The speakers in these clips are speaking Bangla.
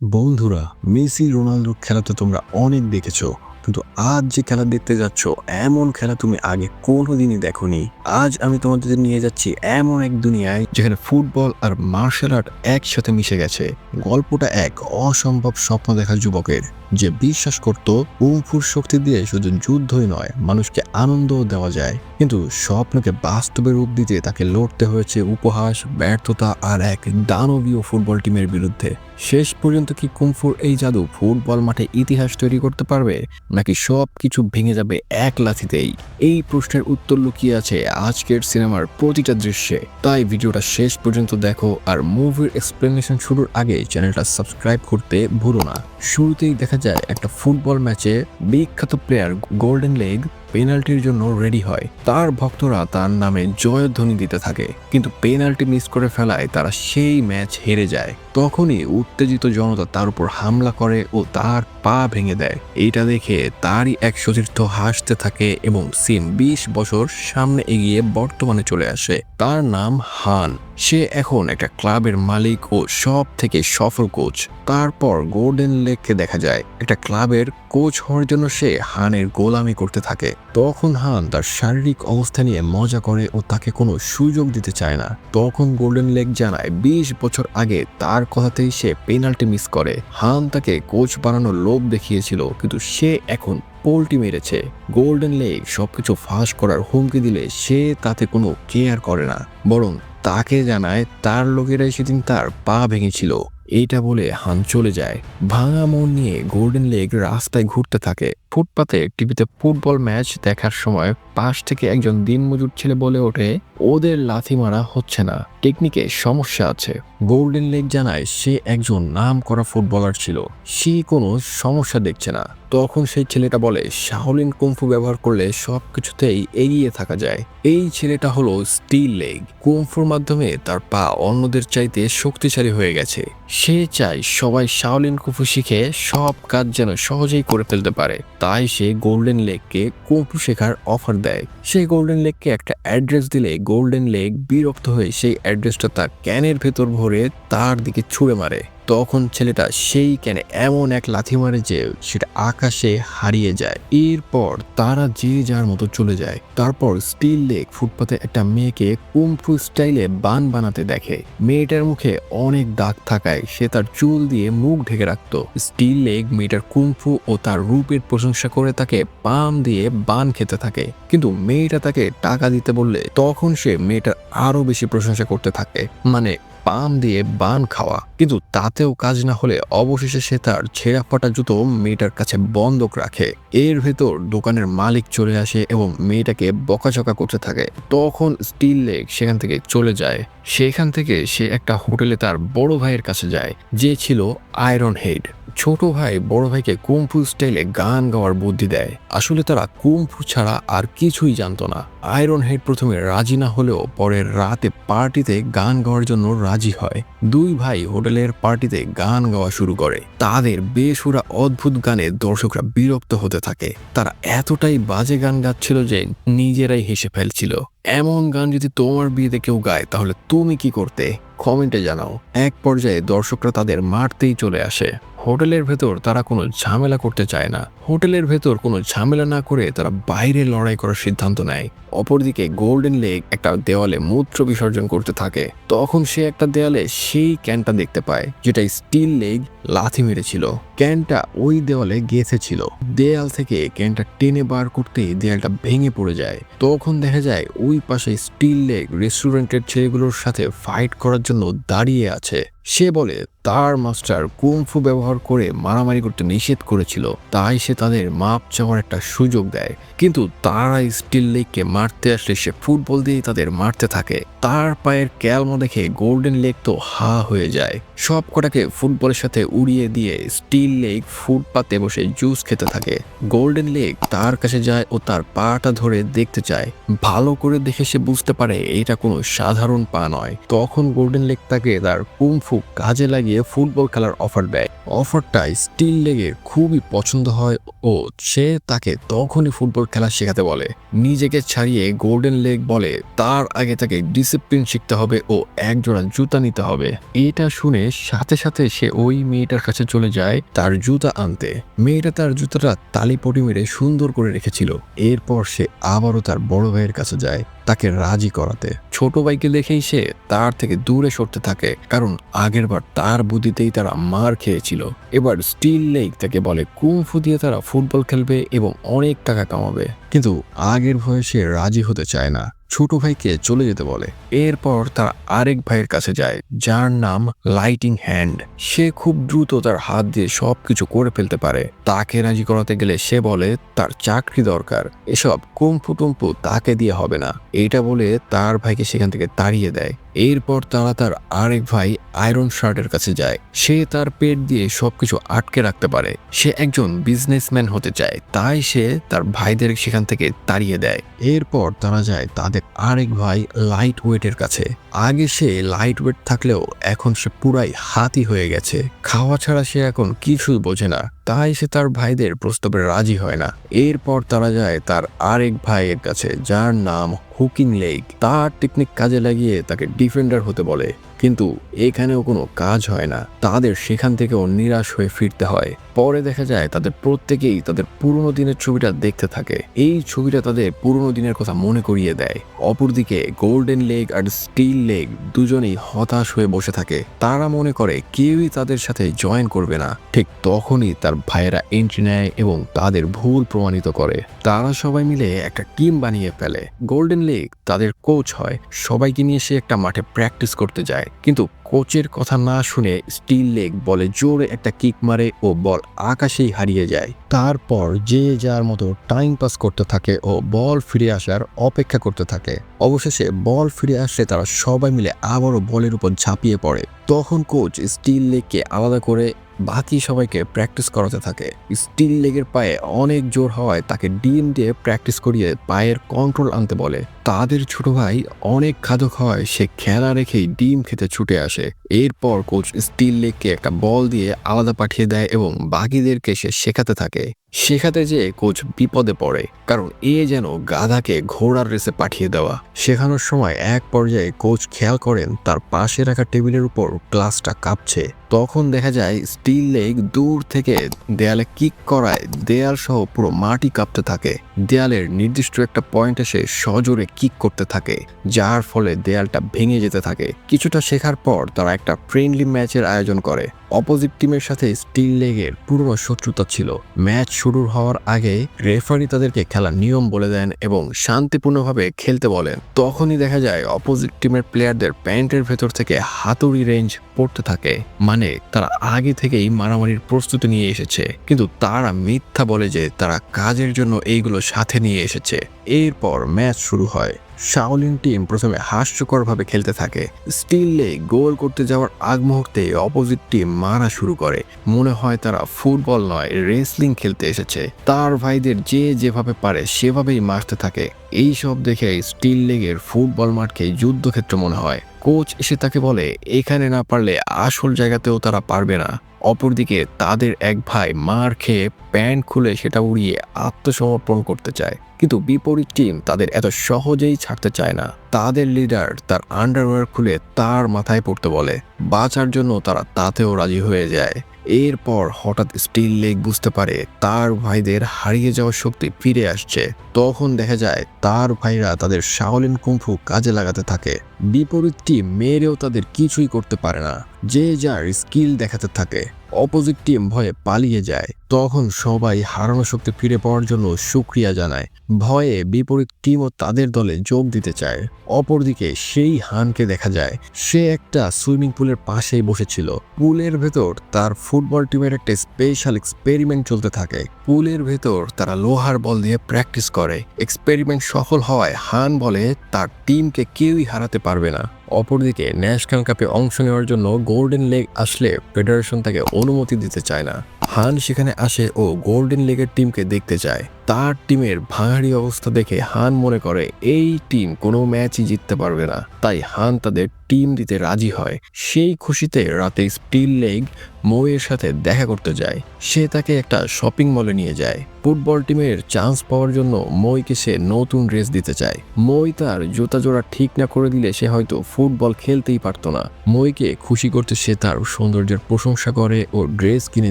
বন্ধুরা, মেসি রোনালদো খেলা তো তোমরা অনেক দেখেছ, কিন্তু আজ যে খেলা দেখতে যাচ্ছ, এমন খেলা তুমি আগে কোনোদিনই দেখোনি। আজ আমি তোমাদের নিয়ে যাচ্ছি এমন এক দুনিয়ায় যেখানে ফুটবল আর মার্শাল আর্ট একসাথে মিশে গেছে। গল্পটা এক অসম্ভব স্বপ্ন দেখা যুবকের। যে বিশ্বাস করত কুমফুর শক্তি দিয়ে শুধু যুদ্ধই নয়, মানুষকে আনন্দও দেওয়া যায়। কিন্তু স্বপ্নকে বাস্তবে রূপ দিতে তাকে লড়তে হয়েছে উপহাস, ব্যর্থতা আর এক দানবীয় ফুটবল টিমের বিরুদ্ধে। শেষ পর্যন্ত কি কুমফুর এই জাদু ফুটবল মাঠে ইতিহাস তৈরি করতে পারবে? নাকি সব কিছু ভেঙে যাবে এক লাথিতেই? এই প্রশ্নের উত্তর লুকিয়ে আছে আজকের সিনেমার প্রতিটা দৃশ্যে। তাই ভিডিওটা শেষ পর্যন্ত দেখো আর মুভির এক্সপ্লেনেশন শুরুর আগে চ্যানেলটা সাবস্ক্রাইব করতে ভুলো না। শুরুতেই দেখা যায় একটা ফুটবল ম্যাচে বিখ্যাত প্লেয়ার গোল্ডেন লেগ পেনাল্টির জন্য রেডি হয়। তার ভক্তরা তার নামে জয়ধ্বনি দিতে থাকে, কিন্তু পেনাল্টি মিস করে ফেলায় তারা সেই ম্যাচ হেরে যায়। তখনই উত্তেজিত জনতা তার উপর হামলা করে ও তার পা ভেঙে দেয়। এইটা দেখে তারই এক সতীর্থ হাসতে থাকে এবং সিন বিশ বছর সামনে এগিয়ে বর্তমানে চলে আসে। তার নাম হান। সে এখন একটা ক্লাবের মালিক ও সব থেকে সফল কোচ। তারপর গোল্ডেন লেককে দেখা যায়। একটা ক্লাবের কোচ হওয়ার জন্য সে হানের গোলামি করতে থাকে। তখন হান তার শারীরিক অবস্থা নিয়ে মজা করে ও তাকে কোনো সুযোগ দিতে চায় না। তখন গোল্ডেন লেক জানায়, বিশ বছর আগে তার কথাতেই সে পেনাল্টি মিস করে। হান তাকে কোচ বানানোর লোভ দেখিয়েছিল, কিন্তু সে এখন পোল্টি মেরেছে। গোল্ডেন লেক সবকিছু ফাঁস করার হুমকি দিলে সে তাতে কোনো কেয়ার করে না। বরং তাকে জানায় তার লোকেরাই সেদিন তার পা ভেঙেছিল। এইটা বলে হান চলে যায়। ভাঙা মন নিয়ে গোল্ডেন লেগ রাস্তায় ঘুরতে থাকে। ফুটপাতে টিভিতে ফুটবল ম্যাচ দেখার সময় পাশ থেকে একজন দিনমজুর ছেলে বলে ওঠে, ওদের লাথি মারা হচ্ছে না। টেকনিকে সমস্যা আছে। গোল্ডেন লেগ জানায় সে একজন নাম করা ফুটবলার ছিল। সে কোনো সমস্যা দেখছে না। তখন সেই ছেলেটা বলে শাহলিন কুম্ফু ব্যবহার করলে সব কিছুতেই এগিয়ে থাকা যায়। এই ছেলেটা হলো স্টিল লেগ। কুম্ফুর মাধ্যমে তার পা অন্যদের চাইতে শক্তিশালী হয়ে গেছে। সে চায় সবাই শাওলিন কুফু শিখে সব কাজ যেন সহজেই করে ফেলতে পারে। তাই সে গোল্ডেন লেককে কুম্ফু শেখার অফার দেয়। সেই গোল্ডেন লেককে একটা অ্যাড্রেস দিলে গোল্ডেন লেক বিরক্ত হয়ে সেই অ্যাড্রেসটা তার ক্যানের ভেতর ভরে তার দিকে ছুঁড়ে মারে। তখন ছেলেটা সেই ক্যানে এমন এক লাথি মারে যে সেটা আকাশে হারিয়ে যায়। এরপর তারা যে যার মতো চলে যায়। তারপর স্টিল লেক ফুটপাতে একটা মেয়েকে কুমফু স্টাইলে বান বানাতে দেখে। মেয়েটার মুখে অনেক দাগ থাকায় সে তার চুল দিয়ে মুখ ঢেকে রাখত। স্টিল লেক মেয়েটার কুমফু ও তার রূপের প্রশংসা করে তাকে পাম দিয়ে বান খেতে থাকে। কিন্তু মেয়েটা তাকে টাকা দিতে বললে তখন সে মেয়েটার আরও বেশি প্রশংসা করতে থাকে। মানে পাম দিয়ে বান খাওয়া। কিন্তু তাতেও কাজ না হলে অবশেষে সে তার ছেঁড়া ফাটা জুতো মেয়েটার কাছে বন্ধক রাখে। এর ভেতর দোকানের মালিক চলে আসে এবং মেয়েটাকে বকাঝকা করতে থাকে। তখন স্টিল লেক সেখান থেকে চলে যায়। সেখান থেকে সে একটা হোটেলে তার বড় ভাইয়ের কাছে যায়। যে ছিল আয়রন হেড ছোট ভাই, বড় ভাইকে কুমফু স্টাইলে গান গাওয়ার বুদ্ধি দেয়। আসলে তারা কুমফু ছাড়া আর কিছুই জানতো না। আয়রন হেড প্রথমে রাজি না হলেও পরের রাতে পার্টিতে গান গাওয়ার জন্য রাজি হয়। দুই ভাই হোটেলের পার্টিতে গান গাওয়া শুরু করে। তাদের বেসুরা অদ্ভুত গানে দর্শকরা বিরক্ত হতে থাকে। তারা এতটাই বাজে গান গাচ্ছিল যে নিজেরাই হেসে ফেলছিল। এমন গান যদি তোমার বিয়েতে কেউ গায়, তাহলে তুমি কি করতে? কমেন্টে জানাও। এক পর্যায়ে দর্শকরা তাদের মারতেই চলে আসে। হোটেলের ভেতর তারা কোনো ঝামেলা করতে চায় না। হোটেলের ভেতর কোনো ঝামেলা না করে তারা বাইরে লড়াই করার সিদ্ধান্ত নেয়। অপরদিকে গোল্ডেন লেক একটা দেওয়ালে মূত্র বিসর্জন করতে থাকে। তখন সে একটা দেওয়ালে সেই ক্যানটা দেখতে পায়, যেটা স্টিল লেগ লাথি মেরেছিল ক্যানটা ওই দেওয়ালে গেঁথেছিল দেয়াল থেকে ক্যানটা টেনে বার করতেই দেয়ালটা ভেঙে পড়ে যায়। তখন দেখা যায় ওই পাশে স্টিল লেগ রেস্টুরেন্টের ছেলেগুলোর সাথে ফাইট করার জন্য দাঁড়িয়ে আছে। সে বলে, তার মাস্টার কুমফু ব্যবহার করে মারামারি করতে নিষেধ করেছিল। তাই সে তাদের মাপ চাওয়ার একটা সুযোগ দেয়। কিন্তু তারা স্টিল লেককে মারতে আসলে সে ফুটবল দিয়ে তাদের মারতে থাকে। তার পায়ের ক্যালমা দেখে গোল্ডেন লেক তো হা হয়ে যায়। সব কটাকে ফুটবলের সাথে উড়িয়ে দিয়ে স্টিল লেক ফুটপাতে বসে জুস খেতে থাকে। গোল্ডেন লেক তার কাছে যায় ও তার পাটা ধরে দেখতে চায়। ভালো করে দেখে সে বুঝতে পারে এটা কোনো সাধারণ পা নয়। তখন গোল্ডেন লেক তাকে তার কুমফু কুমফু কাজে লাগিয়ে ফুটবল খেলার অফার দেয়। অফারটা স্টিল লেগের খুবই পছন্দ হয় ও সে তাকে তখনই ফুটবল খেলা শেখাতে বলে। নিজেকে ছাড়িয়ে গোল্ডেন লেগ বলে তার আগে তাকে ডিসিপ্লিন শিখতে হবে ও একজোড়া জুতা নিতে হবে। এটা শুনে সাথে সাথে সে ওই মেয়েটার কাছে চলে যায় তার জুতা আনতে। মেয়েটা তার জুতাটা তালিপটি মেরে সুন্দর করে রেখেছিল। এরপর সে আবারও তার বড় ভাইয়ের কাছে যায়। তাকে রাজি করাতে। ছোট ভাইকে দেখেই সে তার থেকে দূরে সরতে থাকে, কারণ আগেরবার তার বুদ্ধিতেই তারা মার খেয়েছিল। এবার স্টিল লেগ তাকে বলে কুমফু দিয়ে তারা ফুটবল খেলবে এবং অনেক টাকা কামাবে। কিন্তু আগের ভয়ে সে রাজি হতে চায় না। ছোট ভাইকে চলে যেতে বলে। এরপর তার আরেক ভাইয়ের কাছে যায়, যার নাম লাইটিং হ্যান্ড সে খুব দ্রুত তার হাত দিয়ে সবকিছু করে ফেলতে পারে। তাকে রাজি করাতে গেলে সে বলে, তার চাকরি দরকার। এসব কুম্ফু টুম্পু তাকে দিয়ে হবে না। এটা বলে তার ভাইকে সেখান থেকে তাড়িয়ে দেয়। এরপর তারা তার আরেক ভাই আয়রন শার্টের কাছে যায়। সে তার পেট দিয়ে সবকিছু আটকে রাখতে পারে। সে একজন বিজনেসম্যান হতে চায়। তাই সে তার ভাইদের সেখান থেকে তাড়িয়ে দেয়। এরপর তারা যায় তাদের আরেক ভাই লাইট ওয়েটের কাছে। আগে সে লাইট ওয়েট থাকলেও এখন সে পুরাই হাতি হয়ে গেছে। খাওয়া ছাড়া সে এখন কিছু বোঝে না। তাই সে তার ভাইদের প্রস্তাবে রাজি হয় না। এরপর তারা যায় তার আরেক ভাইয়ের কাছে, যার নাম হুকিং লেক তার টেকনিক কাজে লাগিয়ে তাকে ডিফেন্ডার হতে বলে। কিন্তু এখানেও কোনো কাজ হয় না। তাদের সেখান থেকেও নিরাশ হয়ে ফিরতে হয়। পরে দেখা যায় তাদের প্রত্যেকেই তাদের পুরনো দিনের ছবিটা দেখতে থাকে। এই ছবিটা তাদের পুরনো দিনের কথা মনে করিয়ে দেয়। অপরদিকে গোল্ডেন লেগ আর স্টিল লেগ দুজনেই হতাশ হয়ে বসে থাকে। তারা মনে করে কেউই তাদের সাথে জয়েন করবে না। ঠিক তখনই তার ভাইয়েরা এন্ট্রি নেয় এবং তাদের ভুল প্রমাণিত করে। তারা সবাই মিলে একটা টিম বানিয়ে ফেলে। গোল্ডেন লেগ তাদের কোচ হয়। সবাইকে নিয়ে সে একটা মাঠে প্র্যাকটিস করতে যায়। কিন্তু কোচের কথা না শুনে স্টিল লেগ বলে জোরে একটা কিক মারে ও বল আকাশেই হারিয়ে যায়। তারপর যে যার মতো টাইম পাস করতে থাকে ও বল ফিরে আসার অপেক্ষা করতে থাকে। অবশেষে বল ফিরে আসলে তারা সবাই মিলে আবারও বলের উপর ঝাঁপিয়ে পড়ে। তখন কোচ স্টিল লেগকে আলাদা করে বাকি সবাইকে প্র্যাকটিস করাতে থাকে। স্টিল লেগের পায়ে অনেক জোর হওয়ায় তাকে ডিম দিয়ে প্র্যাকটিস করিয়ে পায়ের কন্ট্রোল আনতে বলে। তাদের ছোট ভাই অনেক খাদক হয় সে খেলা রেখেই ডিম খেতে ছুটে আসে। এরপর কোচ স্টিল লেগকে একটা বল দিয়ে আলাদা পাঠিয়ে দেয় এবং বাকিদেরকে সে শেখাতে থাকে। শেখাতে যেয়ে কোচ বিপদে পড়ে, কারণ এ যেন গাধাকে ঘোড়ার রেসে পাঠিয়ে দেওয়া। শেখানোর সময় এক পর্যায়ে কোচ খেয়াল করেন তার পাশে রাখা টেবিলের উপর গ্লাসটা কাঁপছে। তখন দেখা যায় স্টিল লেগ দূর থেকে দেয়ালে কিক করায় দেয়াল সহ পুরো মাটি কাঁপতে থাকে। দেয়ালের নির্দিষ্ট একটা পয়েন্ট এসে সজোরে কিক করতে থাকে, যার ফলে দেয়ালটা ভেঙে যেতে থাকে। কিছুটা শেখার পর তারা একটা ফ্রেন্ডলি ম্যাচের আয়োজন করে। অপোজিট টিমের সাথে স্টিল লেগের পুরনো শত্রুতা ছিল। ম্যাচ শুরু হওয়ার আগে রেফারি তাদেরকে খেলার নিয়ম বলে দেন এবং শান্তিপূর্ণভাবে খেলতে বলেন। তখনই দেখা যায় অপোজিট টিমের প্লেয়ারদের প্যান্টের ভেতর থেকে হাতুড়ি রেঞ্জ পড়তে থাকে। মানে তারা আগে থেকেই মারামারির প্রস্তুতি নিয়ে এসেছে। কিন্তু তারা মিথ্যা বলে যে তারা কাজের জন্য এইগুলো সাথে নিয়ে এসেছে। এরপর ম্যাচ শুরু হয়। শাওলিন টিম প্রথমে হাস্যকরভাবে খেলতে থাকে। স্টিল লেগ গোল করতে যাওয়ার আগ মুহূর্তে অপোজিট টিম মারা শুরু করে। মনে হয় তারা ফুটবল নয়, রেসলিং খেলতে এসেছে। তার ভাইদের যে যেভাবে পারে সেভাবেই মারতে থাকে। এই সব দেখে স্টিল লেগের ফুটবল মাঠকে যুদ্ধক্ষেত্র মনে হয়। কোচ এসে তাকে বলে, এখানে না পারলে আসল জায়গাতেও তারা পারবে না। অপরদিকে তাদের এক ভাই মার খেয়ে প্যান্ট খুলে সেটা উড়িয়ে আত্মসমর্পণ করতে চায়। কিন্তু বিপরীত টিম তাদের এত সহজেই ছাড়তে চায় না। তাদের লিডার তার আন্ডারওয়্যার খুলে তার মাথায় পড়তে বলে। বাঁচার জন্য তারা তাতেও রাজি হয়ে যায়। এরপর হঠাৎ স্টিল লেগ বুঝতে পারে তার ভাইদের হারিয়ে যাওয়ার শক্তি ফিরে আসছে। তখন দেখা যায় তার ভাইরা তাদের শাওলিন কুম্ফু কাজে লাগাতে থাকে। বিপরীত টিম মেরেও তাদের কিছুই করতে পারে না। যে যার স্কিল দেখাতে থাকে, অপোজিট টিম ভয়ে পালিয়ে যায়, তখন সবাই হারানো শক্তি ফিরে পাওয়ার জন্য সুক্রিয়া জানায়, ভয়ে বিপরীত টিমও তাদের দলে যোগ দিতে চায়। অপরদিকে সেই হানকে দেখা যায়, সে একটা সুইমিং পুলের পাশেই বসেছিল। পুলের ভেতর তার ফুটবল টিমের একটা স্পেশাল এক্সপেরিমেন্ট চলতে থাকে। পুলের ভেতর তারা লোহার বল দিয়ে প্র্যাকটিস করে। এক্সপেরিমেন্ট সফল হওয়ায় হান বলে তার টিমকে কেউই হারাতে পারবে না। অপরদিকে ন্যাশনাল কাপে অংশ নেওয়ার জন্য গোল্ডেন লেগ আসলে ফেডারেশন তাকে অনুমতি দিতে চায় না। হান সেখানে আসে ও গোল্ডেন লেগের টিমকে দেখতে চায়। তার টিমের ভাঙাড়ি অবস্থা দেখে হান মনে করে, এই টিম কোনো ম্যাচই জিততে পারবে না। তাই হান তাদের টিম দিতে রাজি হয়। সেই খুশিতে রাতে স্টিল লেগ মইয়ের সাথে দেখা করতে যায়। সে তাকে একটা শপিং মলে নিয়ে যায়। ফুটবল টিমের চান্স পাওয়ার জন্য মইকে সে নতুন ড্রেস দিতে চায়। মই তার জুতা জোড়া ঠিক না করে দিলে সে হয়তো ফুটবল খেলতেই পারতো না। মইকে খুশি করতে সে তার সৌন্দর্যের প্রশংসা করে ও ড্রেস কিনে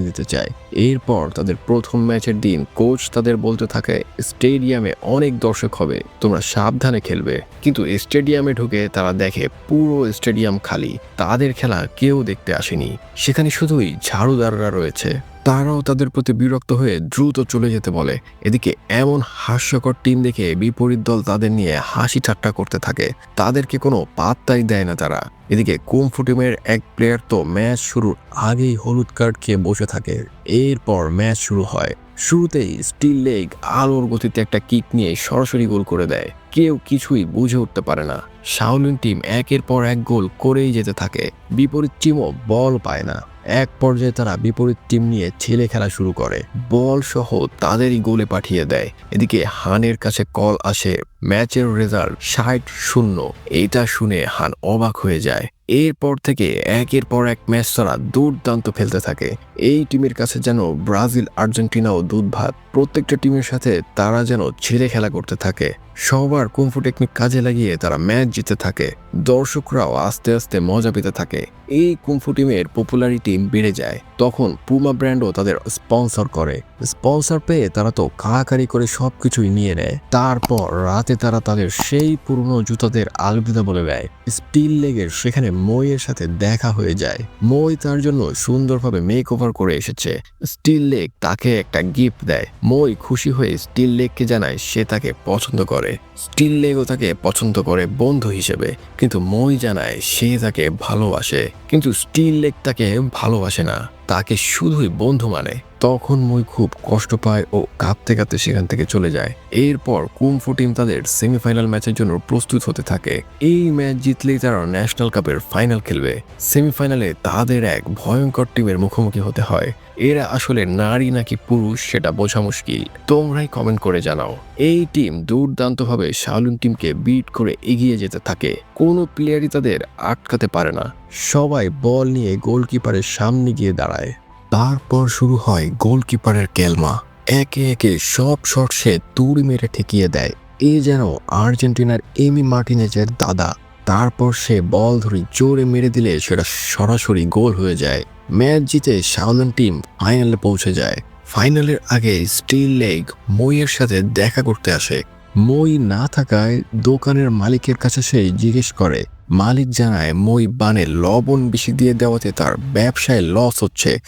দিতে চায়। এরপর তাদের প্রথম ম্যাচের দিন কোচ তাদের বলতে থাকে, স্টেডিয়ামে অনেক দর্শক হবে, তোমরা সাবধানে খেলবে। কিন্তু স্টেডিয়ামে ঢুকে তারা দেখে পুরো স্টেডিয়াম খালি, তাদের খেলা কেউ দেখতে আসেনি। সেখানে শুধুই ঝাড়ুদাররা রয়েছে। তারাও তাদের প্রতি বিরক্ত হয়ে দ্রুত চলে যেতে বলে। এদিকে এমন হাস্যকর টিম দেখে বিপরীত দল তাদের নিয়ে হাসি ঠাট্টা করতে থাকে। তাদেরকে কোনো পাত্তাই দেয় না তারা। এদিকে কুমফু টিমের এক প্লেয়ার তো ম্যাচ শুরুর আগেই হলুদ কার্ড খেয়ে বসে থাকে। এরপর ম্যাচ শুরু হয়। শুরুতেই স্টিল লেগ আলোর গতিতে একটা কিক নিয়ে সরাসরি গোল করে দেয়। কেউ কিছুই বুঝে উঠতে পারে না। শাওলিন টিম একের পর এক গোল করেই যেতে থাকে। বিপরীত টিমও বল পায় না। এক পর্যায়ে তারা বিপরীত টিম নিয়ে ছেলে খেলা শুরু করে। বল সহ তাদেরই গোলে পাঠিয়ে দেয়। এদিকে হানের কাছে কল আসে ম্যাচের রেজাল্ট ষাট শূন্য। এটা শুনে হান অবাক হয়ে যায়। এরপর থেকে একের পর এক ম্যাচ তারা দুর্দান্ত ফেলতে থাকে। এই টিমের কাছে যেন ব্রাজিল আর্জেন্টিনাও দুধ ভাত। প্রত্যেকটা টিমের সাথে তারা যেন ছেড়ে খেলা করতে থাকে। সবার কুমফু টেকনিক কাজে লাগিয়ে তারা ম্যাচ জিতে থাকে। দর্শকরাও আস্তে আস্তে মজা পেতে থাকে। এই কুমফু টিমের পপুলারিটি বেড়ে যায়। তখন পুমা ব্র্যান্ডও তাদের স্পন্সর করে। স্পন্সর পেয়ে তারা তো কাকারি করে সবকিছুই নিয়ে নেয়। তারপর রাতে তারা তাদের সেই পুরনো জুতাদের আলবিদা বলে দেয়। স্টিল লেগের সেখানে মইয়ের সাথে দেখা হয়ে যায়। মই তার জন্য সুন্দরভাবে মেক ওভার করে এসেছে। স্টিল লেগ তাকে একটা গিফট দেয়। মই খুশি হয়ে স্টিল লেগকে জানায় সে তাকে পছন্দ করে। স্টিল লেগো তাকে পছন্দ করে বন্ধু হিসেবে, কিন্তু মই জানায় সে তাকে ভালোবাসে, কিন্তু স্টিল লেগ তাকে ভালোবাসে না। তাকে শুধুই বন্ধু মানে। তখন মই খুব কষ্ট পায় ও কাঁপতে কাঁপতে সেখান থেকে চলে যায়। এরপর কুমফু টিম তাদের সেমিফাইনাল ম্যাচের জন্য প্রস্তুত হতে থাকে। এই ম্যাচ জিতলেই তারা ন্যাশনাল কাপের ফাইনাল খেলবে। সেমিফাইনালে তাদের এক ভয়ঙ্কর টিমের মুখোমুখি হতে হয়। এরা আসলে নারী নাকি পুরুষ সেটা বোঝা মুশকিল। তোমরাই কমেন্ট করে জানাও। এই টিম দুর্দান্তভাবে শালুন টিমকে বিট করে এগিয়ে যেতে থাকে। কোনো প্লেয়ারই তাদের আটকাতে পারে না। সবাই বল নিয়ে গোলকিপারের সামনে গিয়ে দাঁড়ায়। তারপর শুরু হয় গোলকিপারের কেলমা। একে একে সব শট সে তুড়ি মেরে ঠেকিয়ে দেয়। এ যেন আর্জেন্টিনার এমি মার্টিনেজের দাদা। তারপর সে বল ধরে জোরে মেরে দিলে সেটা সরাসরি গোল হয়ে যায়। ম্যাচ জিতে শাওলান টিম ফাইনালে পৌঁছে যায়। ফাইনালের আগে স্টিল লেগ মইয়ের সাথে দেখা করতে আসে। মই না থাকায় দোকানের মালিকের কাছে সে জিজ্ঞেস করে মালিক জানায়, মই বানে লবণ বেশি দিয়ে দেওয়াতে তার ব্যবসায় লস হচ্ছে,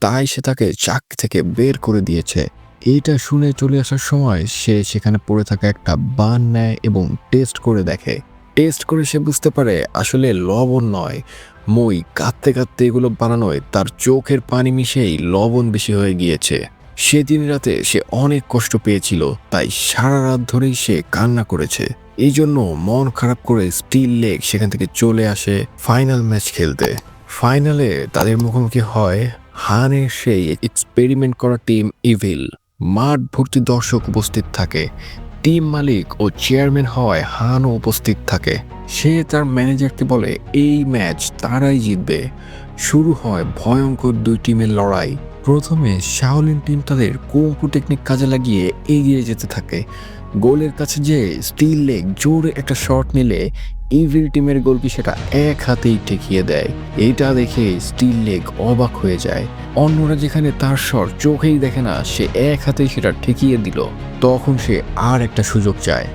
তাই সে তাকে চাকরি থেকে বের করে দিয়েছে। এটা শুনে চলে আসার সময় সে সেখানে পড়ে থাকা একটা বান নেয় এবং টেস্ট করে দেখে। টেস্ট করে সে বুঝতে পারে, আসলে লবণ নয়। মই কাঁদতে কাঁদতে এগুলো বানানোয় তার চোখের পানি মিশেই লবণ বেশি হয়ে গিয়েছে। সেদিন রাতে সে অনেক কষ্ট পেয়েছিল, তাই সারা রাত ধরেই সে কান্না করেছে। এই জন্য মন খারাপ করে স্টিল লেগ সেখান থেকে চলে আসে ফাইনাল ম্যাচ খেলতে। ফাইনালে তাদের মুখোমুখি হয় হানের সেই এক্সপেরিমেন্ট করা টিম ইভিল। মাঠ ভর্তি দর্শক উপস্থিত থাকে। টিম মালিক ও চেয়ারম্যান হওয়ায় হানও উপস্থিত থাকে। সে তার ম্যানেজারকে বলে, এই ম্যাচ তারাই জিতবে। শুরু হয় ভয়ঙ্কর দুই টিমের লড়াই। প্রথমে শাওলিন টিম তাদের কুম্পু টেকনিক কাজে লাগিয়ে এগিয়ে যেতে থাকে। গোলের কাছে যে স্টিল লেগ জোরে একটা শট নিলে ইভিল টিমের গোলকি সেটা এক হাতেই ঠেকিয়ে দেয়। এটা দেখে স্টিল লেগ অবাক হয়ে যায়। অন্যরা যেখানে তার শট চোখেই দেখে না, সে এক হাতেই সেটা ঠেকিয়ে দিল। তখন সে আর একটা সুযোগ চায়।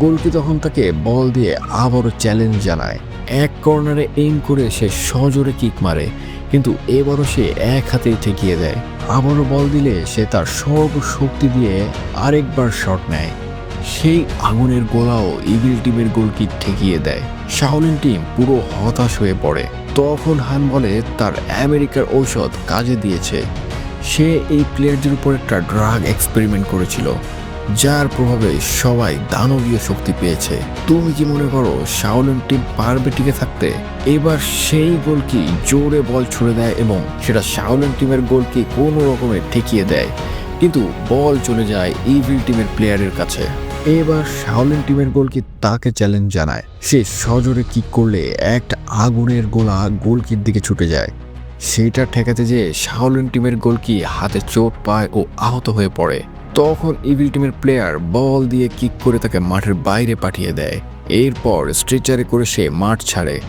গোলকি তখন তাকে বল দিয়ে আবারও চ্যালেঞ্জ জানায়। এক কর্নারে এইম করে সে সজোরে কিক মারে। কিন্তু এবারও সে এক হাতেই ঠেকিয়ে দেয়। আবারও বল দিলে সে তার সব সর্বশক্তি দিয়ে আরেকবার শট নেয়। সেই আগুনের গোলাও ইভিল টিমের গোলকি ঠেকিয়ে দেয়। শাওলিন টিম পুরো হতাশ হয়ে পড়ে। তখন হান বলে, তার আমেরিকার ঔষধ কাজে দিয়েছে। সে এই প্লেয়ারদের উপর একটা ড্রাগ এক্সপেরিমেন্ট করেছিল। যার প্রভাবে সবাই দানবীয় শক্তি পেয়েছে। তুমি কি মনে করো শাওলিন টিম পারবে টিকে থাকতে? এবার সেই গোলকি জোরে বল ছুড়ে দেয় এবং সেটা শাওলিন টিমের গোলকে কোনো রকমে ঠেকিয়ে দেয়? কিন্তু বল চলে যায় ইভিল টিমের প্লেয়ারের কাছে। এবার শাওলিন টিমের গোলকি তাকে চ্যালেঞ্জ জানায়? সে সজোরে কিক করলে একটা আগুনের গোলা গোলকির দিকে ছুটে যায়? সেটা ঠেকাতে যেয়ে শাওলিন টিমের গোলকি হাতে চোট পায় ও আহত হয়ে পড়ে? তখন ইভিল টিমের প্লেয়ার বল দিয়ে কিক করে তাকে মাঠের বাইরে পাঠিয়ে দেয়। এরপর স্ট্রেচারে করে সে মাঠ ছাড়ে।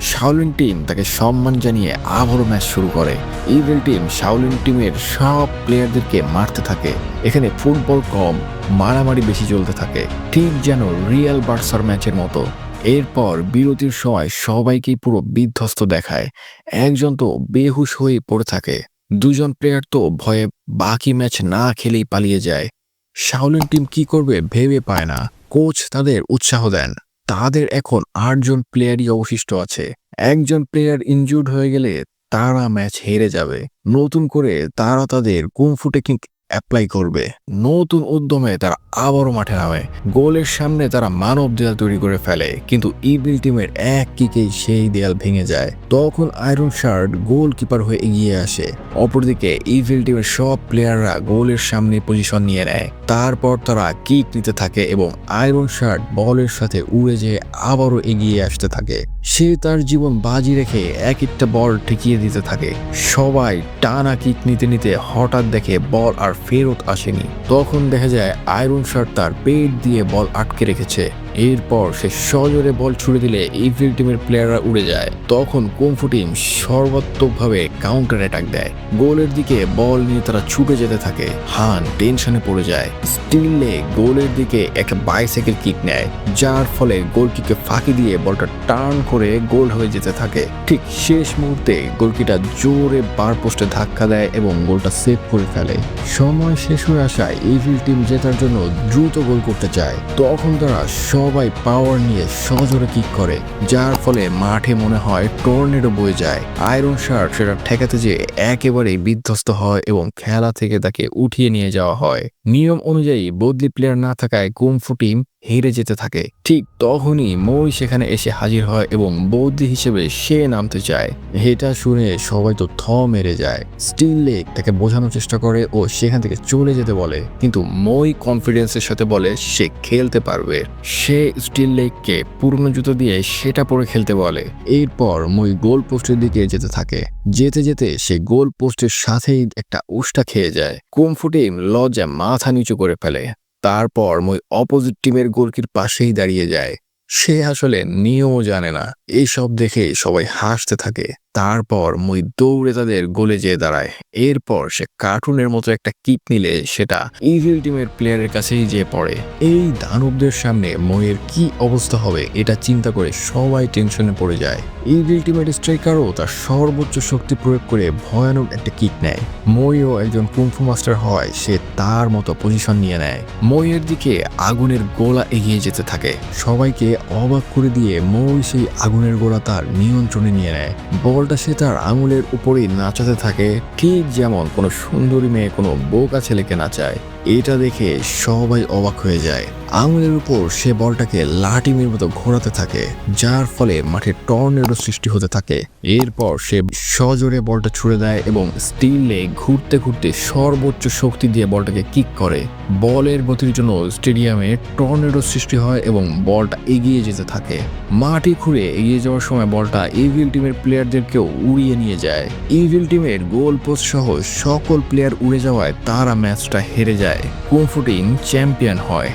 শাওলিন টিম তাকে সম্মান জানিয়ে আবারও ম্যাচ শুরু করে। ইভিল টিম শাওলিন টিমের সব প্লেয়ারদেরকে মারতে থাকে। এখানে ফুটবল কম, মারামারি বেশি চলতে থাকে। ঠিক যেন রিয়াল বার্সার ম্যাচের মতো। এরপর বিরতির সময় সবাইকেই পুরো বিধ্বস্ত দেখায়। একজন তো বেহুশ হয়ে পড়ে থাকে। দুজন প্লেয়ার তো ভয়ে বাকি ম্যাচ না খেলেই পালিয়ে যায়। শাওলিন টিম কি করবে ভেবে পায় না। কোচ তাদের উৎসাহ দেন। তাদের এখন আটজন প্লেয়ারই অবশিষ্ট আছে। একজন প্লেয়ার ইনজুর্ড হয়ে গেলে তারা ম্যাচ হেরে যাবে। নতুন করে তারা তাদের কুমফু টেকনিক অ্যাপ্লাই করবে। নতুন উদ্যমে তারা আবারও মাঠে নামে। গোলের সামনে তারা মানব দেয়াল তৈরি করে ফেলে, কিন্তু ইবিল টিমের এক কিকেই সেই দেয়াল ভেঙে যায়। তখন আয়রন শার্ট গোলকিপার হয়ে এগিয়ে আসে। অপরদিকে ইভিল টিমের সব প্লেয়াররা গোলের সামনে পজিশন নিয়ে নেয়। তারপর তারা কিক নিতে থাকে এবং আয়রন শার্ট বলের সাথে উড়ে যেয়ে আবারও এগিয়ে আসতে থাকে। সে তার জীবন বাজি রেখে এক একটা বল ঠেকিয়ে দিতে থাকে। সবাই টানা কিক নিতে নিতে হঠাৎ দেখে বল আর ফেরত আসেনি। তখন দেখা যায় আয়রন শার্ট তার পেট দিয়ে বল আটকে রেখেছে। এরপর সে সজোরে বল ছুড়ে দিলে ইভিল টিমের প্লেয়াররা উড়ে যায়। তখন কুমফু টিম সর্বাত্মকভাবে কাউন্টার অ্যাটাক দেয়। গোলের দিকে বল নিয়ে তারা ছুটে যেতে থাকে। হান টেনশনে পড়ে যায়। স্টিলে গোলের দিকে একটা বাইসাইকেল কিক নেয়, যার ফলে গোলকিকে ফাঁকি দিয়ে বলটা টার্ন করে গোল হয়ে যেতে থাকে। ঠিক শেষ মুহূর্তে গোলকিটা জোরে বার পোস্টে ধাক্কা দেয় এবং গোলটা সেভ করে ফেলে। সময় শেষ হয়ে আসায় ইভিল টিম জেতার জন্য দ্রুত গোল করতে চায়। তখন তারা সবাই পাওয়ার নিয়ে সজোরে কিক করে, যার ফলে মাঠে মনে হয় টর্নেডো বয়ে যায়। আয়রন শার্ট সেটা ঠেকাতে যে একেবারেই বিধ্বস্ত হয় এবং খেলা থেকে তাকে উঠিয়ে নিয়ে যাওয়া হয়। নিয়ম অনুযায়ী বদলি প্লেয়ার না থাকায় কুমফু টিম হেরে যেতে থাকে। ঠিক তখনই মই সেখানে এসে হাজির হয় এবং বৌদ্ধি হিসেবে সে নামতে চায়। এটা শুনে সবাই তো থ মেরে যায়। স্টিল লেক তাকে বোঝানোর চেষ্টা করে ও সেখান থেকে চলে যেতে বলে। কিন্তু মই কনফিডেন্সের সাথে বলে, সে খেলতে পারবে। সে স্টিল লেককে পুরনো জুতো দিয়ে সেটা পরে খেলতে বলে। এরপর মই গোল পোস্টের দিকে যেতে থাকে। যেতে যেতে সে গোল পোস্টের সাথেই একটা উষ্টা খেয়ে যায়। কুমফু টিম লজ্জা মাথা নিচু করে ফেলে। তারপর মই অপোজিট টিমের গোলকির পাশেই দাঁড়িয়ে যায়। সে আসলে নিয়েও জানে না। এইসব দেখে সবাই হাসতে থাকে। তারপর মই দৌড়ে তাদের গোলে যেয়ে দাঁড়ায়। এরপর সে কার্টুনের মতো একটা কিক নিলে সেটা ইভিল টিমের প্লেয়ারের কাছেই যেয়ে পড়ে। এই দানবদের সামনে ময়ের কি অবস্থা হবে এটা চিন্তা করে সবাই টেনশনে পড়ে যায়। ইভিল টিমের স্ট্রাইকারও তার সর্বোচ্চ শক্তি প্রয়োগ করে ভয়ানক একটা কিক নেয়। মইও একজন কুমফু মাস্টার হয়, সে তার মতো পজিশন নিয়ে নেয়। মইয়ের দিকে আগুনের গোলা এগিয়ে যেতে থাকে। সবাইকে অবাক করে দিয়ে মই সেই আগুনের গোলা তার নিয়ন্ত্রণে নিয়ে নেয়। বলটা সে তার আঙুলের উপরেই নাচাতে থাকে। ঠিক যেমন কোনো সুন্দরী মেয়ে কোনো বোকা ছেলেকে নাচায়। এটা দেখে সবাই অবাক হয়ে যায়। আঙুলের উপর সে বলটাকে লাটিমের মতো ঘোরাতে থাকে, যার ফলে মাঠে টর্নেডো সৃষ্টি হতে থাকে। এরপর সে সজোরে বলটা ছুড়ে দেয় এবং স্টিলে ঘুরতে ঘুরতে সর্বোচ্চ শক্তি দিয়ে বলটাকে কিক করে। বলের গতির জন্য স্টেডিয়ামে টর্নেডো সৃষ্টি হয় এবং বলটা এগিয়ে যেতে থাকে। মাটি খুঁড়ে এগিয়ে যাওয়ার সময় বলটা ইভিল টিমের প্লেয়ারদেরকেও উড়িয়ে নিয়ে যায়। ইভিল টিমের গোল পোস্ট সহ সকল প্লেয়ার উড়ে যাওয়ায় তারা ম্যাচটা হেরে যায়। কুমফু টিম চ্যাম্পিয়ন হয়।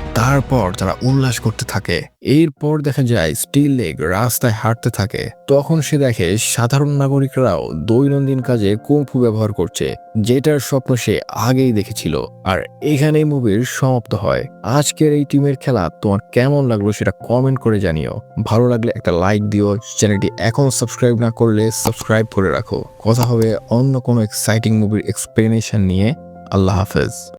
তারপর তারা উল্লাস করতে থাকে, এরপর দেখা যায় স্টিল লেগ রাস্তায় হাঁটতে থাকে, তখন সে দেখে সাধারণ নাগরিকরাও দৈনন্দিন কাজে কুমফু ব্যবহার করছে, যেটার স্বপ্ন সে আগেই দেখেছিল। আর এখানেই মুভির সমাপ্ত হয়। আজকের এই টিমের খেলা তোমার কেমন লাগল সেটা কমেন্ট করে জানিও। ভালো লাগলে একটা লাইক দিও। চ্যানেলটি এখনও সাবস্ক্রাইব না করলে সাবস্ক্রাইব করে রাখো। কথা হবে অন্য কোনো এক্সাইটিং মুভির এক্সপ্লেনেশন নিয়ে। আল্লাহ হাফেজ।